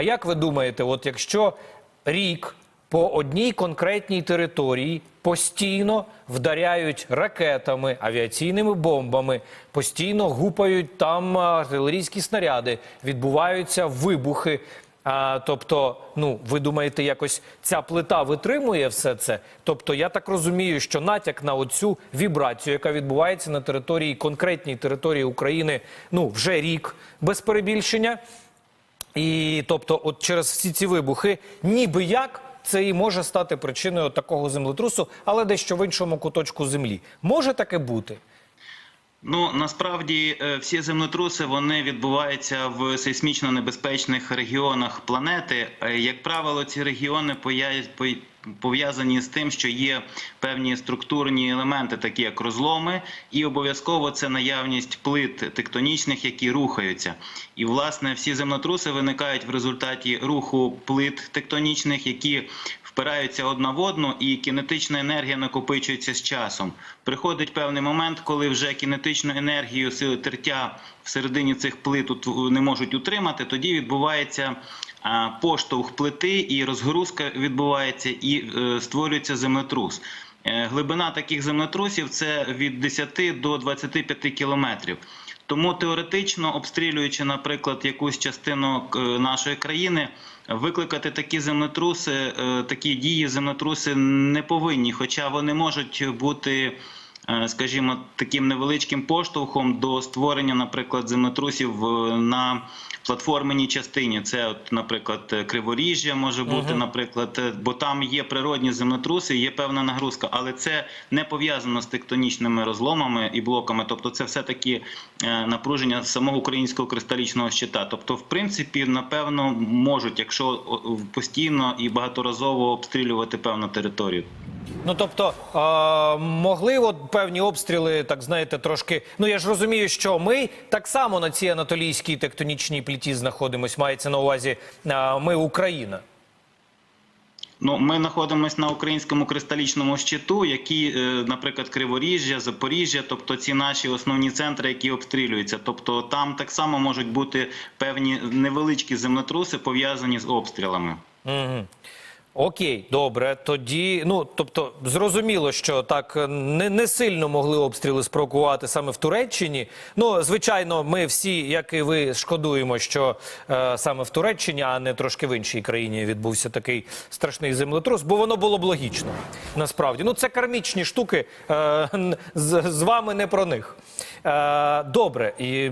А як ви думаєте, от якщо рік по одній конкретній території постійно вдаряють ракетами, авіаційними бомбами, постійно гупають там артилерійські снаряди, відбуваються вибухи. А, тобто, ну ви думаєте, якось ця плита витримує все це? Тобто, я так розумію, що натяк на оцю вібрацію, яка відбувається на території конкретній території України, ну вже рік без перебільшення. І тобто, от через всі ці вибухи, ніби як це і може стати причиною такого землетрусу, але дещо в іншому куточку землі. Може таке бути? Ну насправді е, всі землетруси вони відбуваються в сейсмічно небезпечних регіонах планети. Е, Як правило, ці регіони пов'язані з тим, що є певні структурні елементи, такі як розломи, і обов'язково це наявність плит тектонічних, які рухаються. І власне всі землетруси виникають в результаті руху плит тектонічних, які впираються одна в одну, і кінетична енергія накопичується з часом. Приходить певний момент, коли вже кінетичну енергію сили тертя всередині цих плит не можуть утримати. Тоді відбувається поштовх плити, і розгрузка відбувається, і е, створюється землетрус. Е, Глибина таких землетрусів це від 10 до 25 кілометрів. Тому теоретично, обстрілюючи, наприклад, якусь частину е, нашої країни, викликати такі землетруси, е, такі дії землетруси не повинні, хоча вони можуть бути. Е, Скажімо, таким невеличким поштовхом до створення, наприклад, землетрусів е, на платформеній частині. Це, от, наприклад, е, криворіжжя може бути, наприклад, е, бо там є природні землетруси, є певна нагрузка, але це не пов'язано з тектонічними розломами і блоками. Тобто, це все таки напруження самого українського кристалічного щита. Тобто, в принципі, напевно, можуть, якщо постійно і багаторазово обстрілювати певну територію. Ну тобто е, могли от певні обстріли, так знаєте, трошки. Ну я ж розумію, що ми так само на цій анатолійській тектонічній пліті знаходимось. Мається на увазі ми Україна. Ну, ми знаходимося на українському кристалічному щиту, які, е, наприклад, Криворіжжя, Запоріжжя, тобто ці наші основні центри, які обстрілюються. Тобто там так само можуть бути певні невеличкі землетруси пов'язані з обстрілами. Угу. Окей, добре. Тоді, ну тобто, зрозуміло, що так е, не, не сильно могли обстріли спровокувати саме в Туреччині. Ну, звичайно, ми всі, як і ви, шкодуємо, що е, саме в Туреччині, а не трошки в іншій країні відбувся такий страшний землетрус, бо воно було б логічно. Насправді, ну це кармічні штуки. Е, з, з вами не про них. Е, добре. І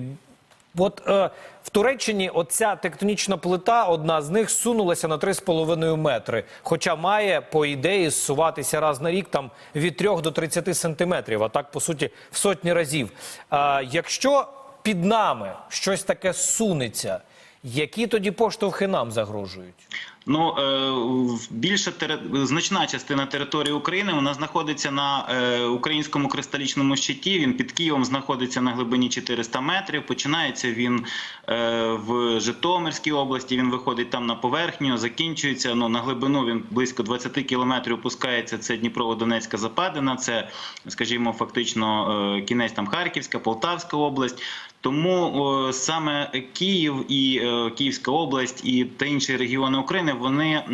От е, в Туреччині оця тектонічна плита, одна з них сунулася на 3,5 метри. Хоча має, по ідеї, зсуватися раз на рік там від 3 до 30 сантиметрів, а так, по суті, в сотні разів. А, якщо під нами щось таке сунеться, які тоді поштовхи нам загрожують? Ну е, більша значна частина території України вона знаходиться на е, українському кристалічному щиті. Він під Києвом знаходиться на глибині 400 метрів. Починається він е, в Житомирській області. Він виходить там на поверхню, закінчується. Ну на глибину він близько 20 кілометрів опускається. Це Дніпрово-Донецька западина. Це, скажімо, фактично кінець там Харківська, Полтавська область. Тому саме Київ і Київська область і та інші регіони України вони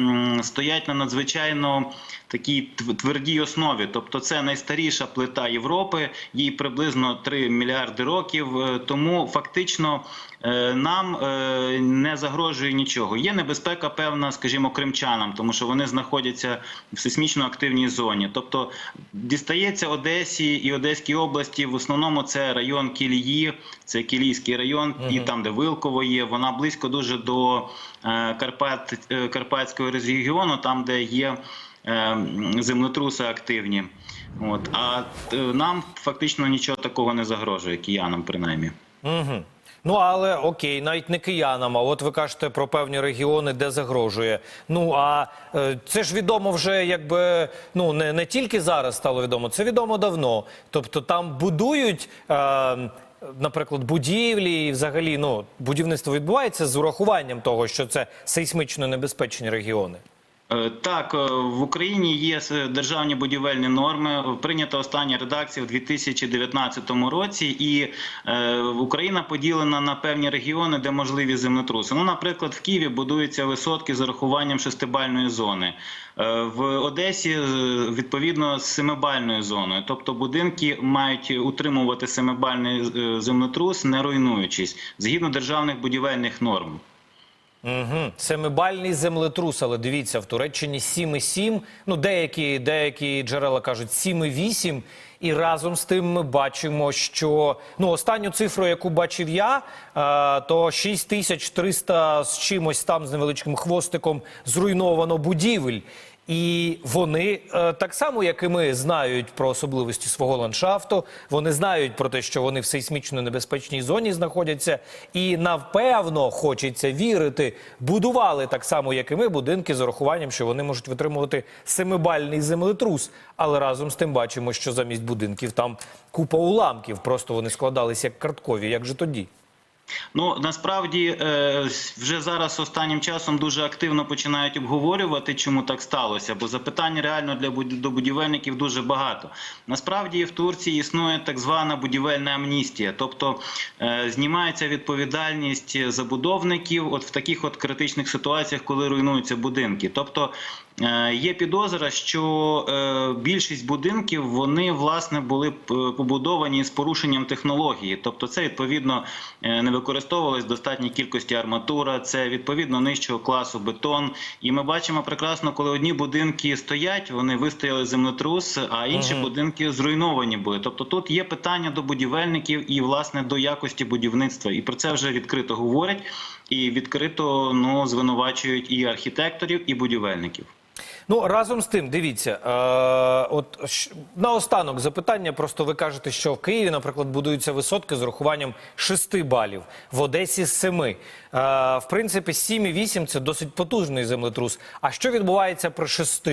стоять на надзвичайно такій тв- твердій основі. Тобто, це найстаріша плита Європи, їй приблизно 3 мільярди років. Е, Тому фактично е, нам е, не загрожує нічого. Є небезпека певна, скажімо, кримчанам, тому що вони знаходяться в сейсмічно активній зоні. Тобто дістається Одесі і Одеській області. В основному це район Кілії, це Кілійський район, і там, де Вилково є. Вона близько дуже до Карпат, Карпатського регіону, там, де є землетруси активні. От а е, нам фактично нічого такого не загрожує, киянам принаймні. Угу. Ну але окей, навіть не киянам. А от ви кажете про певні регіони, де загрожує. Ну а е, це ж відомо вже, якби ну не, не тільки зараз стало відомо, це відомо давно. Тобто там будують. Е, Наприклад, будівлі і взагалі ну будівництво відбувається з урахуванням того, що це сейсмично небезпечні регіони. Е, Так, е, в Україні є державні будівельні норми. Прийнята остання редакція в 2019 році, і е, Україна поділена на певні регіони, де можливі землетруси. Ну, наприклад, в Києві будуються висотки з урахуванням шестибальної зони. В Одесі відповідно з семибальною зоною. Тобто будинки мають утримувати семибальний землетрус, не руйнуючись, згідно державних будівельних норм. Угу. Семибальний землетрус, але дивіться, в Туреччині 7,7, ну деякі, деякі джерела кажуть 7,8. І разом з тим ми бачимо, що ну останню цифру, яку бачив я, е, то 6300 з чимось там з невеличким хвостиком зруйновано будівель. І вони е, так само, як і ми, знають про особливості свого ландшафту. Вони знають про те, що вони в сейсмічно небезпечній зоні знаходяться, і напевно хочеться вірити, будували так само, як і ми, будинки з урахуванням, що вони можуть витримувати семибальний землетрус. Але разом з тим бачимо, що замість будинків там купа уламків. Просто вони складались як карткові. Як же тоді? Ну насправді е, вже зараз останнім часом дуже активно починають обговорювати, чому так сталося, бо запитань реально для будівельників дуже багато. Насправді в Турції існує так звана будівельна амністія, тобто е, знімається відповідальність забудовників, от в таких от критичних ситуаціях, коли руйнуються будинки. Тобто є підозра, що е, більшість будинків вони власне були побудовані з порушенням технології, тобто це відповідно е, не використовувалась в достатній кількості арматура, це відповідно нижчого класу бетон. І ми бачимо прекрасно, коли одні будинки стоять, вони вистояли землетрус, а інші будинки зруйновані були. Тобто тут є питання до будівельників і власне до якості будівництва. І про це вже відкрито говорять, і відкрито ну звинувачують і архітекторів, і будівельників. Ну разом з тим, дивіться, е, от наостанок запитання. Просто ви кажете, що в Києві, наприклад, будуються висотки з урахуванням 6 балів, в Одесі з 7. Е, в принципі, 7,8 – це досить потужний землетрус. А що відбувається при 6?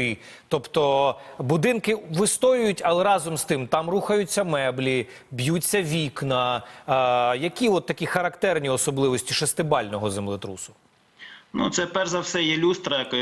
Тобто будинки вистоюють, але разом з тим там рухаються меблі, б'ються вікна. Е, які от такі характерні особливості шестибального землетрусу? Ну, це перш за все є люстра. е,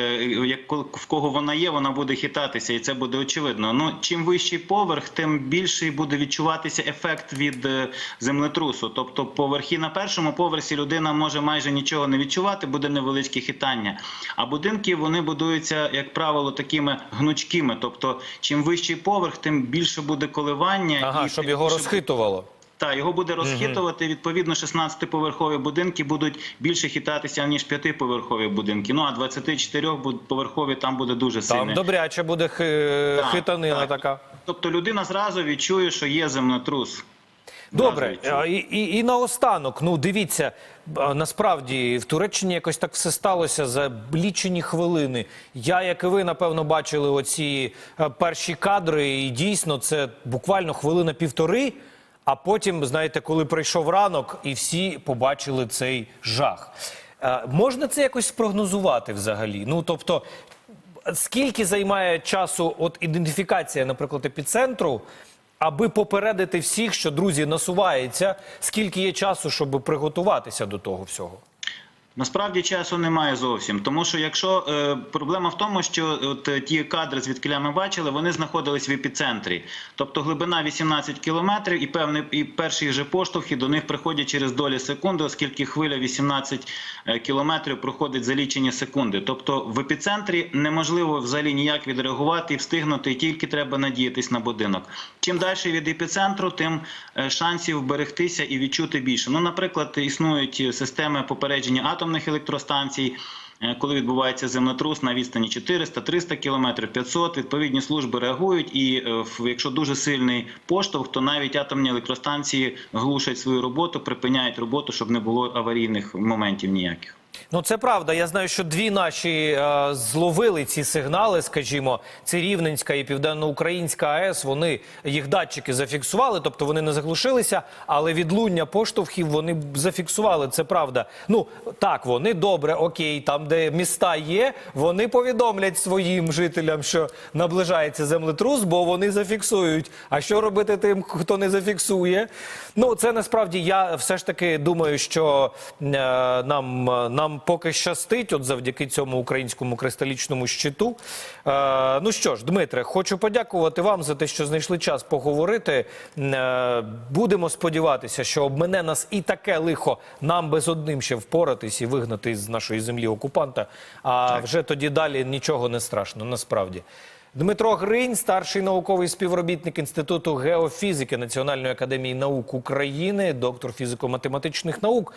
Як в кого вона є, вона буде хитатися, і це буде очевидно. Ну чим вищий поверх, тим більший буде відчуватися ефект від е, землетрусу. Тобто, поверхи на першому поверсі людина може майже нічого не відчувати, буде невеличке хитання. А будинки вони будуються, як правило, такими гнучкими. Тобто, чим вищий поверх, тим більше буде коливання, Ага, і щоб його розхитувало. Так, його буде розхитувати. Відповідно, 16-поверхові будинки будуть більше хитатися ніж 5-поверхові будинки. Ну а 24-поверхові там буде дуже сильно. Там сильний. добряче буде хи- Так, хитанина так. така. Тобто людина зразу відчує, що є землетрус. Добре, і, і, і наостанок, ну дивіться, насправді в Туреччині якось так все сталося за лічені хвилини. Я, як і ви, напевно, бачили оці е, перші кадри, і дійсно це буквально хвилина півтори. А потім, знаєте, коли прийшов ранок, і всі побачили цей жах. Е, Можна це якось спрогнозувати взагалі? Ну тобто, скільки займає часу от ідентифікація, наприклад, епіцентру, аби попередити всіх, що друзі насувається, скільки є часу, щоб приготуватися до того всього? Насправді часу немає зовсім, тому що якщо е, проблема в тому, що от е, ті кадри, звідки ми бачили, вони знаходились в епіцентрі, тобто глибина 18 кілометрів, і певний і перші же поштовхи до них приходять через долі секунди, оскільки хвиля 18 е, кілометрів проходить за лічені секунди. Тобто в епіцентрі неможливо взагалі ніяк відреагувати і встигнути, і тільки треба надіятись на будинок. Чим далі від епіцентру, тим е, шансів вберегтися і відчути більше. Ну, наприклад, існують системи попередження атомних електростанцій. е, Коли відбувається землетрус на відстані 400, 300 кілометрів, 500, відповідні служби реагують, і е, якщо дуже сильний поштовх, то навіть атомні електростанції глушать свою роботу, припиняють роботу, щоб не було аварійних моментів ніяких. Ну це правда. Я знаю, що дві наші е, зловили ці сигнали, скажімо, це Рівненська і Південноукраїнська АЕС. Вони їх датчики зафіксували, тобто вони не заглушилися, але відлуння поштовхів вони зафіксували. Це правда. Ну так, вони добре, окей, там, де міста є, вони повідомлять своїм жителям, що наближається землетрус, бо вони зафіксують. А що робити тим, хто не зафіксує? Ну це насправді я все ж таки думаю, що е, нам, е, нам нам поки щастить, от завдяки цьому українському кристалічному щиту. Е, ну що ж, Дмитре, хочу подякувати вам за те, що знайшли час поговорити. Е, будемо сподіватися, що обмене нас і таке лихо нам без одним ще впоратись і вигнати з нашої землі окупанта. А вже тоді далі нічого не страшно, насправді. Дмитро Гринь, старший науковий співробітник Інституту геофізики Національної академії наук України, доктор фізико-математичних наук.